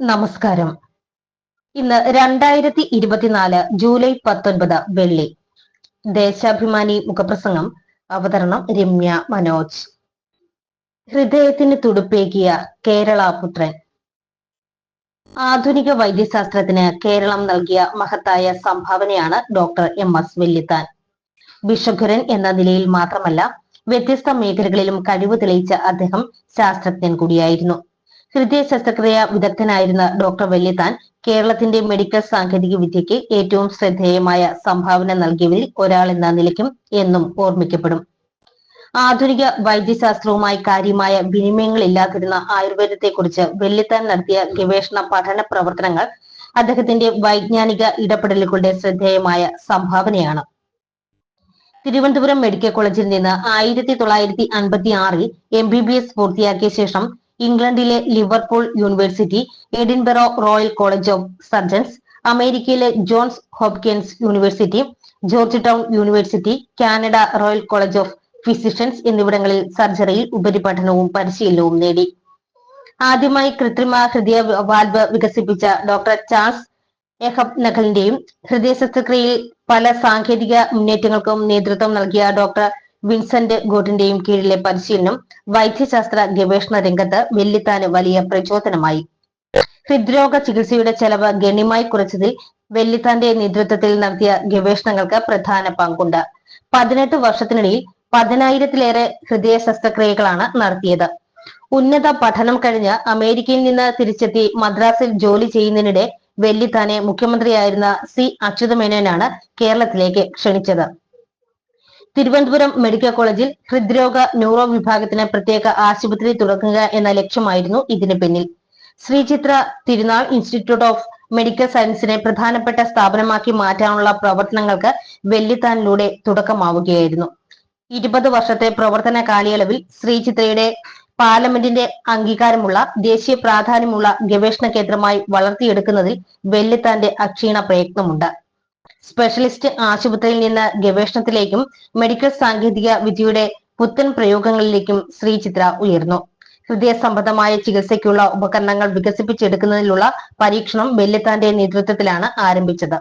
നമസ്കാരം. ഇന്ന് രണ്ടായിരത്തി ഇരുപത്തിനാല് ജൂലൈ പത്തൊൻപത് വെള്ളി. ദേശാഭിമാനി മുഖപ്രസംഗം. അവതരണം രമ്യ മനോജ്. ഹൃദയത്തിന് തുടുപ്പേകിയ കേരള പുത്രൻ. ആധുനിക വൈദ്യശാസ്ത്രത്തിന് കേരളം നൽകിയ മഹത്തായ സംഭാവനയാണ് ഡോക്ടർ എം എസ് വെല്ലിത്താൻ വിഷഖുരൻ എന്ന നിലയിൽ മാത്രമല്ല വ്യത്യസ്ത മേഖലകളിലും കഴിവ് തെളിയിച്ച അദ്ദേഹം ശാസ്ത്രജ്ഞൻ കൂടിയായിരുന്നു. ഹൃദയ ശസ്ത്രക്രിയ വിദഗ്ധനായിരുന്ന ഡോക്ടർ വെള്ളിത്താൻ കേരളത്തിന്റെ മെഡിക്കൽ സാങ്കേതിക വിദ്യയ്ക്ക് ഏറ്റവും ശ്രദ്ധേയമായ സംഭാവന നൽകിയവരിൽ ഒരാൾ എന്ന നിലയ്ക്കും എന്നും ഓർമ്മിക്കപ്പെടും. ആധുനിക വൈദ്യശാസ്ത്രവുമായി കാര്യമായ വിനിമയങ്ങളില്ലാതിരുന്ന ആയുർവേദത്തെക്കുറിച്ച് വെള്ളിത്താൻ നടത്തിയ ഗവേഷണ പഠന പ്രവർത്തനങ്ങൾ അദ്ദേഹത്തിന്റെ വൈജ്ഞാനിക ഇടപെടലുകളുടെ ശ്രദ്ധേയമായ സംഭാവനയാണ്. തിരുവനന്തപുരം മെഡിക്കൽ കോളേജിൽ നിന്ന് ആയിരത്തി തൊള്ളായിരത്തി അൻപത്തി ആറിൽ എം ബി ബി എസ് പൂർത്തിയാക്കിയ ശേഷം ഇംഗ്ലണ്ടിലെ Liverpool University Edinburgh Royal College of Surgeons അമേരിക്കയിലെ Johns Hopkins University Georgetown University Canada Royal College of Physicians എന്നിവിടങ്ങളിൽ സർജറിയിൽ ഉപരിപഠനവും പരിശീലനവും നേടി. ആദ്യമായി കൃത്രിമ ഹൃദയ വാൽവ് വികസിപ്പിച്ച ഡോക്ടർ ചാൾസ് എഹബ് നഖലിന്റെയും ഹൃദയ ശസ്ത്രക്രിയയിൽ പല സാങ്കേതിക മുന്നേറ്റങ്ങൾക്കും നേതൃത്വം നൽകിയ ഡോക്ടർ വിൻസെന്റ് ഗോട്ടിന്റെയും കീഴിലെ പരിശീലനം വൈദ്യശാസ്ത്ര ഗവേഷണ രംഗത്ത് വെല്ലിത്താന് വലിയ പ്രചോദനമായി. ഹൃദ്രോഗ ചികിത്സയുടെ ചെലവ് ഗണ്യമായി കുറച്ചതിൽ വെല്ലിത്താന്റെ നേതൃത്വത്തിൽ നടത്തിയ ഗവേഷണങ്ങൾക്ക് പ്രധാന പങ്കുണ്ട്. പതിനെട്ട് വർഷത്തിനിടയിൽ പതിനായിരത്തിലേറെ ഹൃദയ ശസ്ത്രക്രിയകളാണ് നടത്തിയത്. ഉന്നത പഠനം കഴിഞ്ഞ് അമേരിക്കയിൽ നിന്ന് തിരിച്ചെത്തി മദ്രാസിൽ ജോലി ചെയ്യുന്നതിനിടെ വെല്ലിത്താനെ മുഖ്യമന്ത്രിയായിരുന്ന സി അച്യുതമേനോനാണ് കേരളത്തിലേക്ക് ക്ഷണിച്ചത്. തിരുവനന്തപുരം മെഡിക്കൽ കോളേജിൽ ഹൃദ്രോഗ ന്യൂറോ വിഭാഗത്തിന് പ്രത്യേക ആശുപത്രി തുറക്കുക എന്ന ലക്ഷ്യമായിരുന്നു ഇതിന് പിന്നിൽ. ശ്രീചിത്ര തിരുനാൾ ഇൻസ്റ്റിറ്റ്യൂട്ട് ഓഫ് മെഡിക്കൽ സയൻസിനെ പ്രധാനപ്പെട്ട സ്ഥാപനമാക്കി മാറ്റാനുള്ള പ്രവർത്തനങ്ങൾക്ക് വെല്ലിത്താനിലൂടെ തുടക്കമാവുകയായിരുന്നു. ഇരുപത് വർഷത്തെ പ്രവർത്തന കാലയളവിൽ ശ്രീചിത്രയുടെ പാർലമെന്റിന്റെ അംഗീകാരമുള്ള ദേശീയ പ്രാധാന്യമുള്ള ഗവേഷണ കേന്ദ്രമായി വളർത്തിയെടുക്കുന്നതിൽ വെല്ലിത്താന്റെ അക്ഷീണ പ്രയത്നമുണ്ട്. സ്പെഷ്യലിസ്റ്റ് ആശുപത്രിയിൽ നിന്ന് ഗവേഷണത്തിലേക്കും മെഡിക്കൽ സാങ്കേതിക വിദ്യയുടെ പുത്തൻ പ്രയോഗങ്ങളിലേക്കും ശ്രീ ചിത്ര ഉയർന്നു. ഹൃദയ സംബന്ധമായ ചികിത്സയ്ക്കുള്ള ഉപകരണങ്ങൾ വികസിപ്പിച്ചെടുക്കുന്നതിനുള്ള പരീക്ഷണം വെല്ലിത്താന്റെ നേതൃത്വത്തിലാണ് ആരംഭിച്ചത്.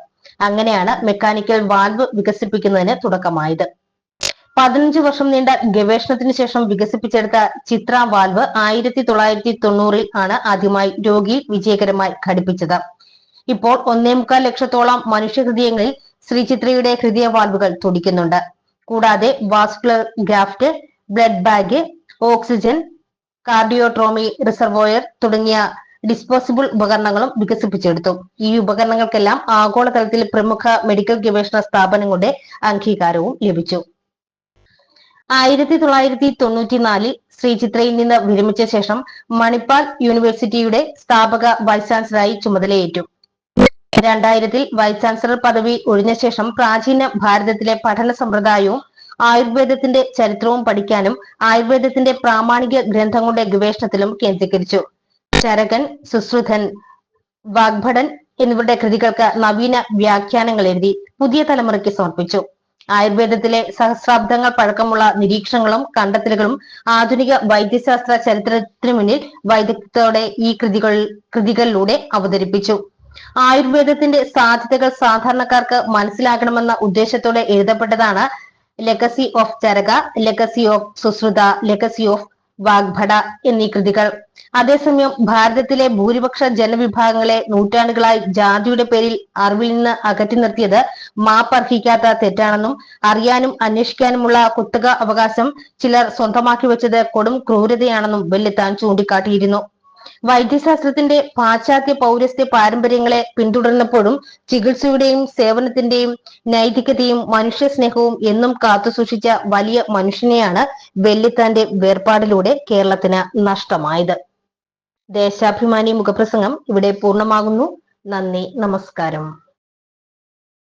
അങ്ങനെയാണ് മെക്കാനിക്കൽ വാൽവ് വികസിപ്പിക്കുന്നതിന് തുടക്കമായത്. പതിനഞ്ച് വർഷം നീണ്ട ഗവേഷണത്തിന് ശേഷം വികസിപ്പിച്ചെടുത്ത ചിത്ര വാൽവ് ആയിരത്തി തൊള്ളായിരത്തി തൊണ്ണൂറിൽ ആണ് ആദ്യമായി രോഗി വിജയകരമായി ഘടിപ്പിച്ചത്. ഇപ്പോൾ ഒന്നേ മുക്കാൽ ലക്ഷത്തോളം മനുഷ്യഹൃദയങ്ങളിൽ ശ്രീചിത്രയുടെ ഹൃദയ വാൽവുകൾ തുടിക്കുന്നുണ്ട്. കൂടാതെ vascular graft blood bag oxygen cardiotomy reservoir തുടങ്ങിയ ഡിസ്പോസിബിൾ ഉപകരണങ്ങളും വികസിപ്പിച്ചെടുത്തു. ഈ ഉപകരണങ്ങൾക്കെല്ലാം ആഗോളതലത്തിൽ പ്രമുഖ മെഡിക്കൽ ഗവേഷണ സ്ഥാപനങ്ങളുടെ അംഗീകാരവും ലഭിച്ചു. ആയിരത്തി തൊള്ളായിരത്തി തൊണ്ണൂറ്റിനാലിൽ ശ്രീചിത്രയിൽ നിന്ന് വിരമിച്ച ശേഷം മണിപ്പാൽ യൂണിവേഴ്സിറ്റിയുടെ സ്ഥാപക വൈസ് ചാൻസലറായി ചുമതലയേറ്റു. രണ്ടായിരത്തിൽ വൈസ് ചാൻസലർ പദവി ഒഴിഞ്ഞ ശേഷം പ്രാചീന ഭാരതത്തിലെ പഠന സമ്പ്രദായവും ആയുർവേദത്തിന്റെ ചരിത്രവും പഠിക്കാനും ആയുർവേദത്തിന്റെ പ്രാമാണിക ഗ്രന്ഥങ്ങളുടെ ഗവേഷണത്തിലും കേന്ദ്രീകരിച്ചു. ചരകൻ സുശ്രുതൻ വാഗ്ഭടൻ എന്നിവരുടെ കൃതികൾക്ക് നവീന വ്യാഖ്യാനങ്ങൾ എഴുതി പുതിയ തലമുറയ്ക്ക് സമർപ്പിച്ചു. ആയുർവേദത്തിലെ സഹസ്രാബ്ദങ്ങൾ പഴക്കമുള്ള നിരീക്ഷണങ്ങളും കണ്ടെത്തലുകളും ആധുനിക വൈദ്യശാസ്ത്ര ചരിത്രത്തിനു മുന്നിൽ വൈദഗ്ധ്യത്തോടെ ഈ കൃതികൾ കൃതികളിലൂടെ അവതരിപ്പിച്ചു. ആയുർവേദത്തിന്റെ സാധ്യതകൾ സാധാരണക്കാർക്ക് മനസ്സിലാകണമെന്ന ഉദ്ദേശത്തോടെ എഴുതപ്പെട്ടതാണ് legacy of Charaka legacy of Sushruta legacy of Vagbhata എന്നീ കൃതികൾ. അതേസമയം ഭാരതത്തിലെ ഭൂരിപക്ഷ ജനവിഭാഗങ്ങളെ നൂറ്റാണ്ടുകളായി ജാതിയുടെ പേരിൽ അറിവിൽ നിന്ന് അകറ്റി നിർത്തിയത് മാപ്പർഹിക്കാത്ത തെറ്റാണെന്നും അറിയാനും അന്വേഷിക്കാനുമുള്ള കുത്തക അവകാശം ചിലർ സ്വന്തമാക്കി വെച്ചത് കൊടും ക്രൂരതയാണെന്നും വെല്ലെത്താൻ ചൂണ്ടിക്കാട്ടിയിരുന്നു. വൈദ്യശാസ്ത്രത്തിന്റെ പാശ്ചാത്യ പൗരസ്ത്യ പാരമ്പര്യങ്ങളെ പിന്തുടർന്നപ്പോഴും ചികിത്സയുടെയും സേവനത്തിന്റെയും നൈതികതയും മനുഷ്യസ്നേഹവും എന്നും കാത്തുസൂക്ഷിച്ച വലിയ മനുഷ്യനെയാണ് വെല്ലിത്താന്റെ വേർപാടിലൂടെ കേരളത്തിന് നഷ്ടമായത്. ദേശാഭിമാനി മുഖപ്രസംഗം ഇവിടെ പൂർണമാകുന്നു. നന്ദി നമസ്കാരം.